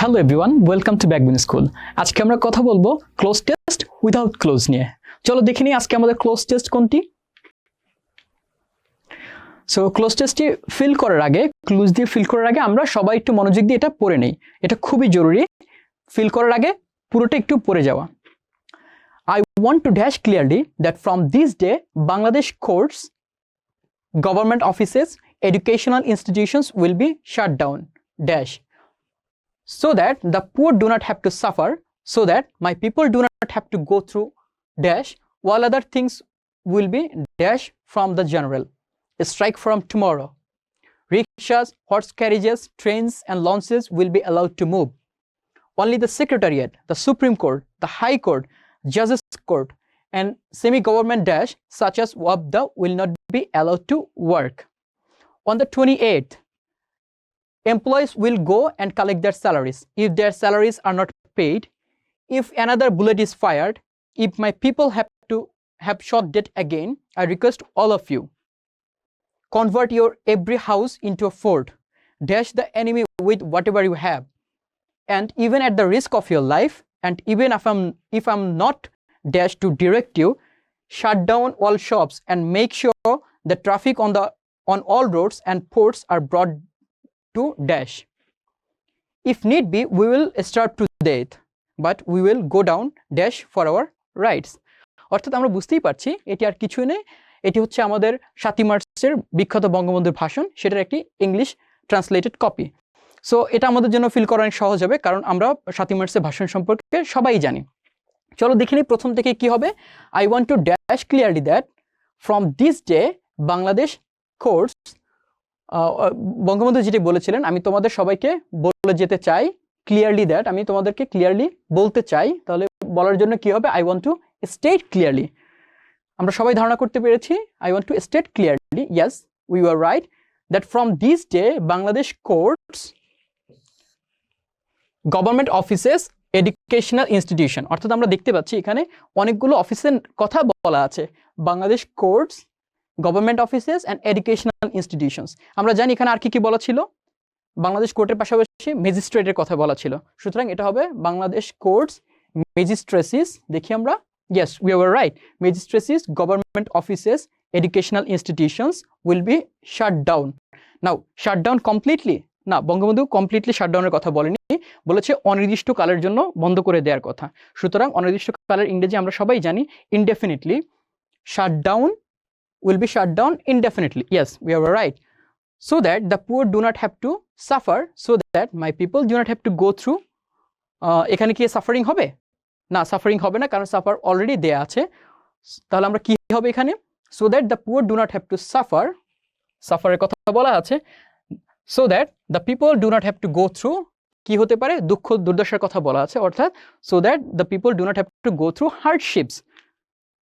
Hello everyone welcome to ব্যাকবিন school আজকে আমরা কথা বলব ক্লোজ টেস্ট উইদাউট ক্লোজ নিয়ে। চলো দেখে নিই আজকে আমাদের ক্লোজ টেস্ট কোনটি। সো ক্লোজ টেস্টটি ফিল করার আগে ক্লোজ দিয়ে ফিল করার আগে আমরা সবাই একটু মনোযোগ দিয়ে এটা পড়ে নেই। এটা খুবই জরুরি। ফিল করার আগে পুরোটা একটু পড়ে যাওয়া। I want to dash clearly that from this day Bangladesh courts government offices institutions will be shut down. Dash. So that the poor do not have to suffer, so that my people do not have to go through dash, while other things will be dash from the general. A strike from tomorrow. Rickshaws, horse carriages, trains, and launches will be allowed to move. Only the Secretariat, the Supreme Court, the High Court, Judges Court, and semi-government dash such as WABDA will not be allowed to work. On the 28th, employees will go and collect their salaries. If their salaries are not paid, if another bullet is fired, if my people have to have shot dead again, I request all of you, convert your every house into a fort, dash the enemy with whatever you have, and even at the risk of your life, and even if I'm if I'm not dash to direct you shut down all shops and make sure the traffic on the on all roads and ports are brought to dash. If need be, we will start to death but we will go down, dash for our rights. অর্থাৎ আমরা বুঝতেই পারছি, এটি আর কিছুই নেই। এটি হচ্ছে আমাদের সাতই মার্চের বিখ্যাত বঙ্গবন্ধুর ভাষণ, সেটার একটি ইংলিশ ট্রান্সলেটেড কপি সো এটা আমাদের জন্য ফিল করা অনেক সহজ হবে, কারণ আমরা সাতই মার্চের ভাষণ সম্পর্কে সবাই জানি। চলো দেখে নিই প্রথম থেকে কি হবে। I want to dash clearly that from this day Bangladesh courts Bangabandhu যেটি বলেছিলেন, আমি তোমাদের সবাইকে বলে যেতে চাই ক্লিয়ারলি দ্যাট আমি তোমাদেরকে ক্লিয়ারলি বলতে চাই, তাহলে বলার জন্য কি হবে? I want to state clearly আমরা সবাই ধারণা করতে পেরেছি I want to state clearly yes we are right that from this day Bangladesh courts government offices educational institution অর্থাৎ আমরা দেখতে পাচ্ছি এখানে অনেকগুলো অফিসের কথা বলা আছে। Bangladesh courts government offices and educational institutions আমরা জানি এখানে আর কি কি বলা ছিল? বাংলাদেশ কোর্টের পাশাপাশি ম্যাজিস্ট্রেটের কথা বলা ছিল। সুতরাং এটা হবে বাংলাদেশ কোর্টস ম্যাজিস্ট্রেসিস দেখি আমরা। Yes we are right magistracies government offices educational institutions will be shut down now shut down completely না, বঙ্গবন্ধু কমপ্লিটলি শাটডাউনের কথা বলেনি। বলেছে অনির্দিষ্ট কালের জন্য বন্ধ করে দেওয়ার কথা। সুতরাং অনির্দিষ্ট কালের ইংরেজি আমরা সবাই জানি indefinitely shutdown will be shutdown indefinitely yes we are right so that the poor do not have to suffer so that my people do not have to go through এখানে কি সাফারিং হবে? না সাফারিং হবে না, কারণ suffer already দেয়া আছে। তাহলে আমরা কি হবে এখানে? So that the poor do not have to suffer সাফারের কথা বলা আছে so that the people do not have to go through কি হতে পারে? দুঃখ দুর্দশার কথা বলা আছে, অর্থাৎ so that the people do not have to go through hardships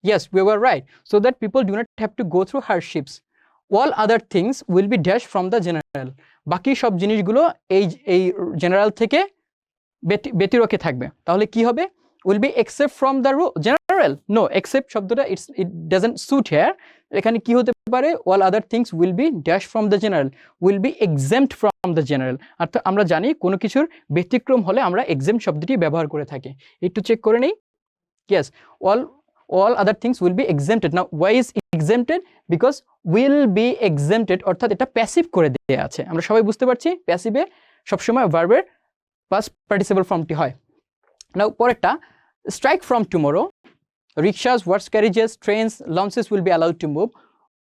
yes we were right so that people do not have to go through hardships all other things will be dash from the general বাকি সব জিনিসগুলো এই এই general থেকে ব্যতিরকে থাকবে। তাহলে কি হবে? Will be except from the general no except শব্দটা it's it doesn't suit here এখানে কি হতে পারে? All other things will be dash from the general will be exempt from the general অর্থাৎ আমরা জানি কোনো কিছুর ব্যতিক্রম হলে আমরা এক্সাম শব্দটি ব্যবহার করে থাকি। একটু চেক করে নেই? Yes all all other things will be exempted না why is exempted because will be exempted অর্থাৎ এটা প্যাসিভ করে দেওয়া আছে আমরা সবাই বুঝতে পারছি প্যাসিভে সবসময় ভার্বের পাস পার্টিসিপল ফর্মটি হয় না পরেরটা strike from tomorrow rickshaws horse carriages trains launches will be allowed to move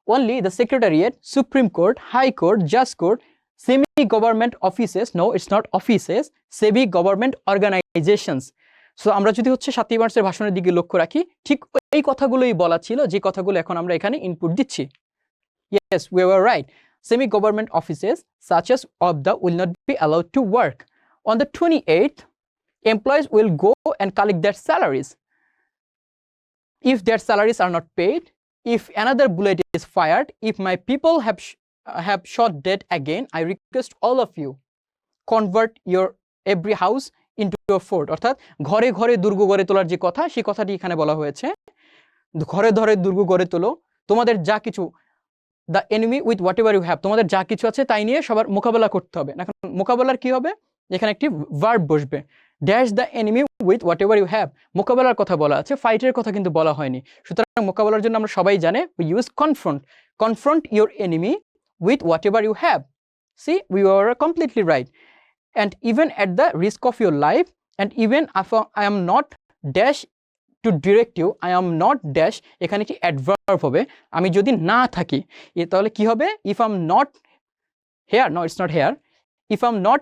only the secretariat supreme court high court judge court semi government offices no it's not offices semi government organizations so আমরা যদি হচ্ছে সাতই মার্চের ভাষণের দিকে লক্ষ্য রাখি ঠিক এই কথাগুলোই বলা ছিল যে কথাগুলো এখন আমরা এখানে ইনপুট দিচ্ছি yes we are right semi government offices such as of the will not be allowed to work on the twenty eighth employees will go and collect their salaries. If their salaries are not paid, bullet is fired, if my people have, sh- uh, have shot dead again, I request all of you convert your every house a fort অর্থাৎ ঘরে ঘরে দুর্গ গড়ে তোলার যে কথা সেই কথাটি এখানে বলা হয়েছে। ঘরে ঘরে দুর্গ গড়ে তোলো, তোমাদের যা কিছু the enemy with whatever you have তোমাদের যা কিছু আছে তাই নিয়ে সবার মোকাবেলা করতে হবে। এখন মোকাবেলার কি হবে? এখানে একটি ভার্ব বসবে। Dash the enemy with whatever you have মোকাবেলার কথা বলা আছে ফাইটের কথা কিন্তু বলা হয়নি। সুতরাং মোকাবেলার জন্য আমরা সবাই জানে we use confront confront your enemy with whatever you have see we are completely right and even at the risk of your life and even I am not dash to direct you I am not dash এখানে কি adverb হবে। আমি যদি না থাকি তাহলে কি হবে? If am not here no it's not here if am not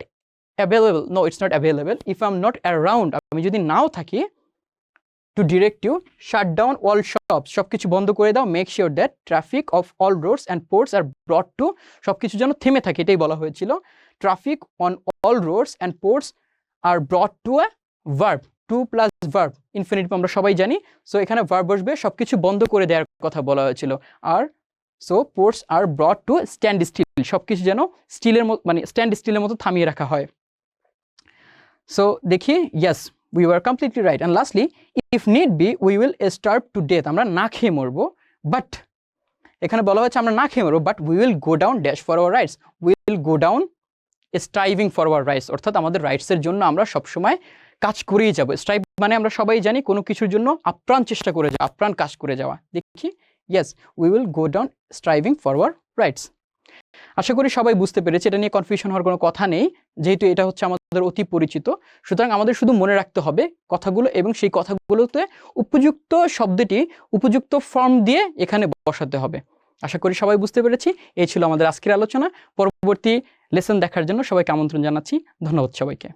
available no it's not available if am not around আমি যদি নাও থাকি to direct you shut down all shop সব কিছু বন্ধ করে দাও। Make sure that traffic of all roads and ports are brought to সব কিছু যেন থেমে থাকে, এটাই বলা হয়েছিল। Traffic on all roads and ports are brought to a verb to plus verb infinitive আমরা সবাই জানি। সো এখানে ভার্ব বসবে। সব কিছু বন্ধ করে দেওয়ার কথা বলা হয়েছিল। আর so ports are brought to stand still সব কিছু যেন স্টিলের মতো মানে স্ট্যান্ড স্টিলের মতো থামিয়ে রাখা হয়। সো দেখি। Yes we are completely right and lastly if need be we will starve to death আমরা না খেয়ে মরবো। বাট এখানে বলা হচ্ছে আমরা না খেয়ে মরবো। But we will go down dash for our rights will go down striving for our rights অর্থাৎ আমাদের রাইটসের জন্য আমরা সবসময় কাজ করেই যাব। স্ট্রাইভ মানে আমরা সবাই জানি কোনো কিছুর জন্য আপ্রাণ চেষ্টা করে যাওয়া, আপ্রাণ কাজ করে যাওয়া। দেখি? Yes we will go down striving for our rights আশা করি সবাই বুঝতে পেরেছে, এটা নিয়ে কনফিউশন হওয়ার কোনো কথা নেই। যেহেতু এটা হচ্ছে আমাদের অতি পরিচিত, সুতরাং আমাদের শুধু মনে রাখতে হবে কথাগুলো এবং সেই কথাগুলোতে উপযুক্ত শব্দটি, উপযুক্ত ফর্ম দিয়ে এখানে বসাতে হবে। আশা করি সবাই বুঝতে পেরেছি। এই ছিল আমাদের আজকের আলোচনা। পরবর্তী লেসন দেখার জন্য সবাইকে আমন্ত্রণ জানাচ্ছি। ধন্যবাদ সবাইকে।